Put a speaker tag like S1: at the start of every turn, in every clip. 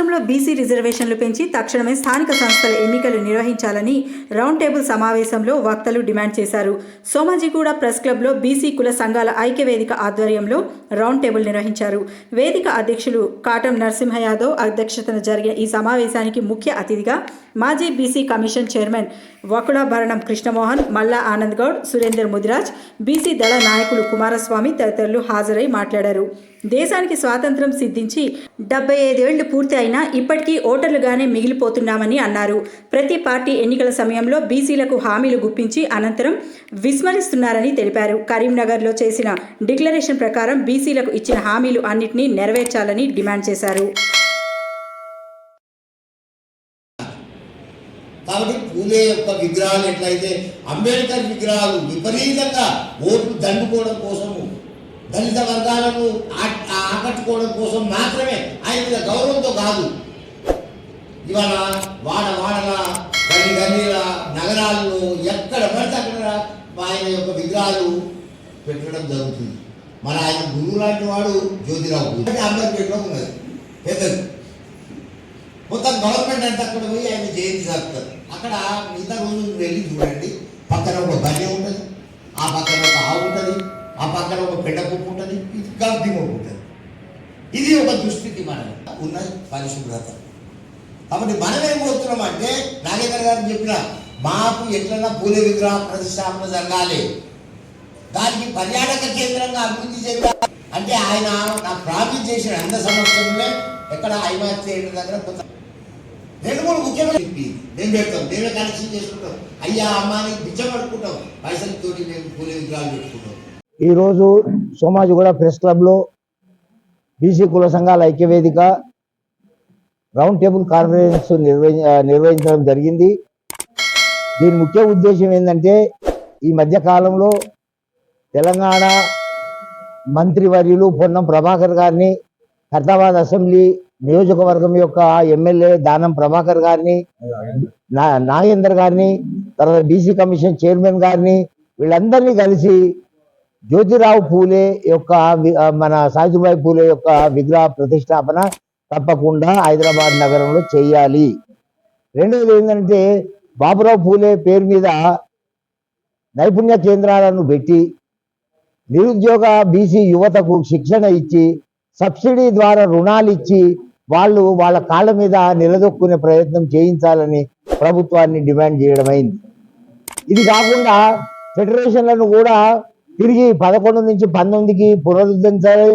S1: రాష్ట్రంలో బీసీ రిజర్వేషన్లు పెంచి తక్షణమే స్థానిక సంస్థల ఎన్నికలు నిర్వహించాలని రౌండ్ టేబుల్ సమావేశంలో వక్తలు డిమాండ్ చేశారు. సోమాజిగూడ ప్రెస్ క్లబ్లో బీసీ కుల సంఘాల ఐక్యవేదిక ఆధ్వర్యంలో రౌండ్ టేబుల్ నిర్వహించారు. వేదిక అధ్యక్షులు కాటం నరసింహ యాదవ్ అధ్యక్షతన జరిగిన ఈ సమావేశానికి ముఖ్య అతిథిగా మాజీ BC commission chairman Vakulabharanam Krishnamohan Malla Anand Goud Surender Mudiraj BC దళ నాయకులు కుమారస్వామి తదితరులు హాజరై మాట్లాడారు. దేశానికి స్వాతంత్రం సిద్ధించి డెబ్బై ఐదేళ్ళు పూర్తి అయినా ఇప్పటికీ ఓటర్లుగానే మిగిలిపోతున్నామని అన్నారు. ప్రతి పార్టీ ఎన్నికల సమయంలో బీసీలకు హామీలు గుప్పించి అనంతరం విస్మరిస్తున్నారని తెలిపారు. కరీంనగర్లో చేసిన డిక్లరేషన్ ప్రకారం బీసీలకు ఇచ్చిన హామీలు అన్నింటినీ నెరవేర్చాలని డిమాండ్ చేశారు
S2: కాబట్టి పూలే యొక్క విగ్రహాలు ఎట్లయితే అంబేద్కర్ విగ్రహాలు విపరీతంగా ఓట్లు దండుకోవడం కోసము దళిత వర్గాలను ఆ- ఆకట్టుకోవడం కోసం మాత్రమే ఆయన మీద గౌరవంతో కాదు. ఇవాళ వాడ వాడల గల్లి గల్లీల నగరాల్లో ఎక్కడ పడితే అక్కడ ఆయన యొక్క విగ్రహాలు పెట్టడం జరుగుతుంది. మన ఆయన గురువు లాంటి వాడు జ్యోతిరావు అంటే ఉన్నది. పెద్దది. మొత్తం గవర్నమెంట్ అంతా అక్కడ పోయి ఆయన జయంతి సాగుతారు అక్కడ మిగతా రోజు వెళ్ళి చూడండి. పక్కన ఒక బర్రె ఉంటుంది. ఆ పక్కన ఒక ఆవు ఉంటుంది. ఆ పక్కన ఒక బిడ్డ కుప్పు ఉంటుంది. ఇది గడ్డి ఉంటుంది. ఇది ఒక దుస్థితి మన ఉన్న పరిశుభ్రత. కాబట్టి మనం ఏం కోరుతున్నాం అంటే నాగేంద్ర గారు చెప్పిన మాకు ఎట్లన్నా పూల విగ్రహ ప్రతిష్టాపన జరగాలి. దానికి పర్యాటక కేంద్రంగా అభివృద్ధి చెందాలి. అంటే ఆయన నా ప్రామిస్ చేసిన అంద సమక్షంలో ఎక్కడ ఐమాక్స్ దగ్గర రెండు మూడు ముఖ్యమైన చెప్పి మేము పెడతాం మేమే కలెక్షన్ చేసుకుంటాం అయ్యా అమ్మ అని బిచ్చం పడుకుంటాం పైసలతో మేము పూలే విగ్రహాలు పెట్టుకుంటాం
S3: ఈరోజు సోమాజిగూడ ప్రెస్ క్లబ్లో బీసీ కుల సంఘాల ఐక్యవేదిక రౌండ్ టేబుల్ కాన్ఫరెన్స్ నిర్వహించడం జరిగింది. దీని ముఖ్య ఉద్దేశం ఏంటంటే ఈ మధ్య కాలంలో తెలంగాణ మంత్రివర్యులు పొన్నం ప్రభాకర్ గారిని ఖైరతాబాద్ అసెంబ్లీ నియోజకవర్గం యొక్క ఎమ్మెల్యే దానం ప్రభాకర్ గారిని నా నాగేందర్ గారిని తర్వాత బీసీ కమిషన్ చైర్మన్ గారిని వీళ్ళందరినీ కలిసి జ్యోతిరావు పూలే యొక్క మన సావిత్రిబాయి పూలే యొక్క విగ్రహ ప్రతిష్టాపన తప్పకుండా హైదరాబాద్ నగరంలో చేయాలి. రెండవది ఏంటంటే బాబురావు పూలే పేరు మీద నైపుణ్య కేంద్రాలను పెట్టి నిరుద్యోగ బీసీ యువతకు శిక్షణ ఇచ్చి సబ్సిడీ ద్వారా రుణాలు ఇచ్చి వాళ్ళు వాళ్ళ కాళ్ళ మీద నిలదొక్కునే ప్రయత్నం చేయించాలని ప్రభుత్వాన్ని డిమాండ్ చేయడమైంది. ఇది కాకుండా ఫెడరేషన్లను కూడా తిరిగి పదకొండు నుంచి పంతొమ్మిదికి పునరుద్ధరించాలి.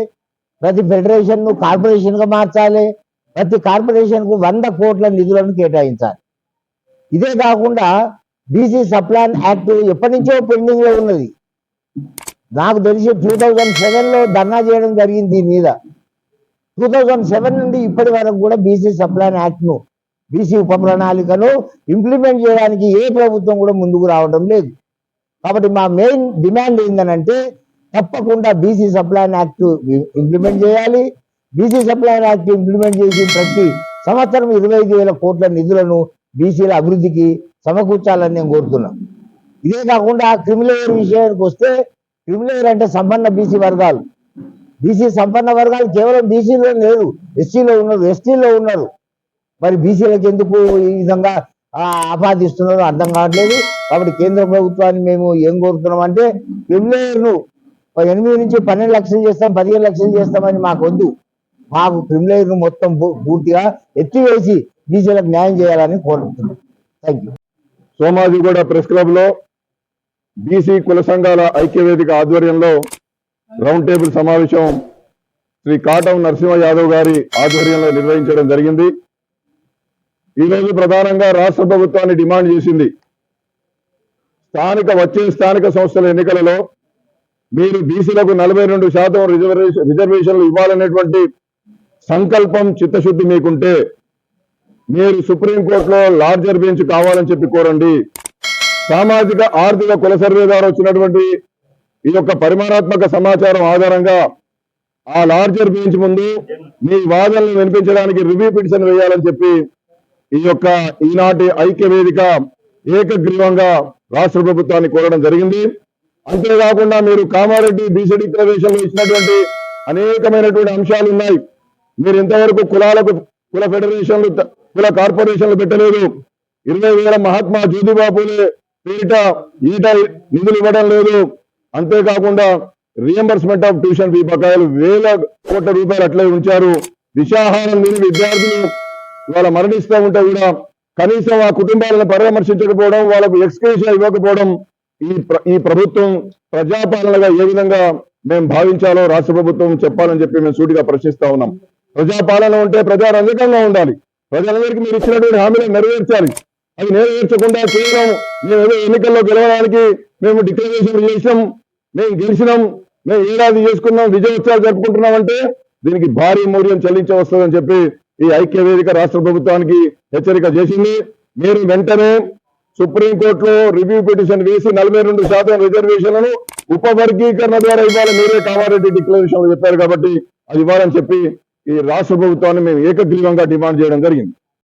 S3: ప్రతి ఫెడరేషన్ను కార్పొరేషన్గా మార్చాలి. ప్రతి కార్పొరేషన్కు వంద కోట్ల నిధులను కేటాయించాలి. ఇదే కాకుండా బీసీ సప్లాన్ యాక్ట్ ఎప్పటి నుంచో పెండింగ్లో ఉన్నది. నాకు తెలిసి టూ థౌజండ్ సెవెన్లో ధర్నా చేయడం జరిగింది దీని మీద. టూ థౌజండ్ సెవెన్ నుండి ఇప్పటి వరకు కూడా బీసీ సప్లాన్ యాక్ట్ను బీసీ ఉప ప్రణాళికను ఇంప్లిమెంట్ చేయడానికి ఏ ప్రభుత్వం కూడా ముందుకు రావడం లేదు. కాబట్టి మా మెయిన్ డిమాండ్ ఏంటంటే తప్పకుండా BC sub plan act implement చేయాలి. BC sub plan act implement చేసి ప్రతి సంవత్సరం ఇరవై ఐదు వేల కోట్ల నిధులను బీసీల అభివృద్ధికి సమకూర్చాలని నేను కోరుతున్నాను ఇదే కాకుండా క్రిమిలేయర్ విషయానికి వస్తే క్రిమిలేయర్ అంటే సంపన్న బీసీ వర్గాలు. బీసీ సంపన్న వర్గాలు కేవలం బీసీలో లేదు ఎస్సీలో ఉన్నారు ఎస్టీలో ఉన్నారు. మరి బీసీలకు ఎందుకు ఈ విధంగా ఆపాదిస్తున్నారో అర్థం కావట్లేదు. కాబట్టి కేంద్ర ప్రభుత్వాన్ని మేము ఏం కోరుతున్నాం అంటే క్రిమిలేయర్ను ఎనిమిది నుంచి పన్నెండు లక్షలు చేస్తాం పదిహేను లక్షలు చేస్తామని మాకు వద్దు. మాకు క్రిమిలేయర్ను మొత్తం పూ- పూర్తిగా ఎత్తివేసి బీసీలకు న్యాయం చేయాలని కోరుతున్నాం. థ్యాంక్ యూ
S4: సోమాజిగూడ ప్రెస్ క్లబ్లో బీసీ కుల సంఘాల ఐక్యవేదిక ఆధ్వర్యంలో రౌండ్ టేబుల్ సమావేశం శ్రీ కాటం నరసింహ యాదవ్ గారి ఆధ్వర్యంలో నిర్వహించడం జరిగింది. ఈ ప్రధానంగా రాష్ట్ర ప్రభుత్వాన్ని డిమాండ్ చేసింది. స్థానిక వచ్చే స్థానిక సంస్థల ఎన్నికలలో మీరు బీసీలకు నలభై రెండు శాతం రిజర్వేషన్ రిజర్వేషన్లు ఇవ్వాలనేటువంటి సంకల్పం చిత్తశుద్ధి మీకుంటే మీరు సుప్రీంకోర్టులో లార్జర్ బెంచ్ కావాలని చెప్పి కోరండి. సామాజిక ఆర్థిక కుల సర్వే ద్వారా వచ్చినటువంటి ఈ యొక్క పరిమాణాత్మక సమాచారం ఆధారంగా ఆ లార్జర్ బెంచ్ ముందు మీ వాదనలు వినిపించడానికి రివ్యూ పిటిషన్ వేయాలని చెప్పి ఈ యొక్క ఈనాటి ఐక్య వేదిక ఏకగ్రీవంగా రాష్ట్ర ప్రభుత్వాన్ని కోరడం జరిగింది. అంతేకాకుండా మీరు కామారెడ్డి బీసీ డిక్లరేషన్ ఇచ్చినటువంటి అనేకమైనటువంటి అంశాలు ఉన్నాయి. మీరు ఇంతవరకు కులాలకు కుల ఫెడరేషన్లు కుల కార్పొరేషన్లు పెట్టలేదు. ఇరవై వేల మహాత్మా జ్యోతిబా పేరిట ఈట నిధులు ఇవ్వడం లేదు. అంతేకాకుండా రియంబర్స్మెంట్ ఆఫ్ ట్యూషన్ ఫీ బకాయిలు వేల కోట్ల రూపాయలు అట్లే ఉంచారు. విషాహారం లేని విద్యార్థులు వాళ్ళ మరణిస్తూ ఉంటే కూడా కనీసం ఆ కుటుంబాలను పరామర్శించకపోవడం వాళ్ళకు ఎక్స్క్యూషన్ ఇవ్వకపోవడం ఈ ప్ర- ఈ ప్రభుత్వం ప్రజాపాలనగా ఏ విధంగా మేము భావించాలో రాష్ట్ర ప్రభుత్వం చెప్పాలని చెప్పి మేము సూటిగా ప్రశ్నిస్తా ఉన్నాం. ప్రజాపాలన ఉంటే ప్రజారంజకంగా ఉండాలి. ప్రజలందరికీ మీరు ఇచ్చినటువంటి హామీలను నెరవేర్చాలి. అవి నెరవేర్చకుండా కేవలం మేము ఏదో ఎన్నికల్లో గెలవడానికి మేము డిక్లరేషన్ చేసినాం. మేము గెలిచినాం మేము ఏడాది చేసుకున్నాం విజయోత్సవాలు జరుపుకుంటున్నాం అంటే దీనికి భారీ మూల్యం చెల్లించవస్తుందని చెప్పి ఈ ఐక్య వేదిక రాష్ట్ర ప్రభుత్వానికి హెచ్చరిక చేసింది. మీరు వెంటనే సుప్రీంకోర్టులో రివ్యూ పిటిషన్ వేసి నలభై రెండు శాతం రిజర్వేషన్లను ఉపవర్గీకరణ ద్వారా ఇవ్వాలి. మీరే కామారెడ్డి డిక్లరేషన్ చెప్పారు కాబట్టి అది ఇవ్వాలని చెప్పి ఈ రాష్ట్ర ప్రభుత్వాన్ని మేము ఏకగ్రీవంగా డిమాండ్ చేయడం జరిగింది.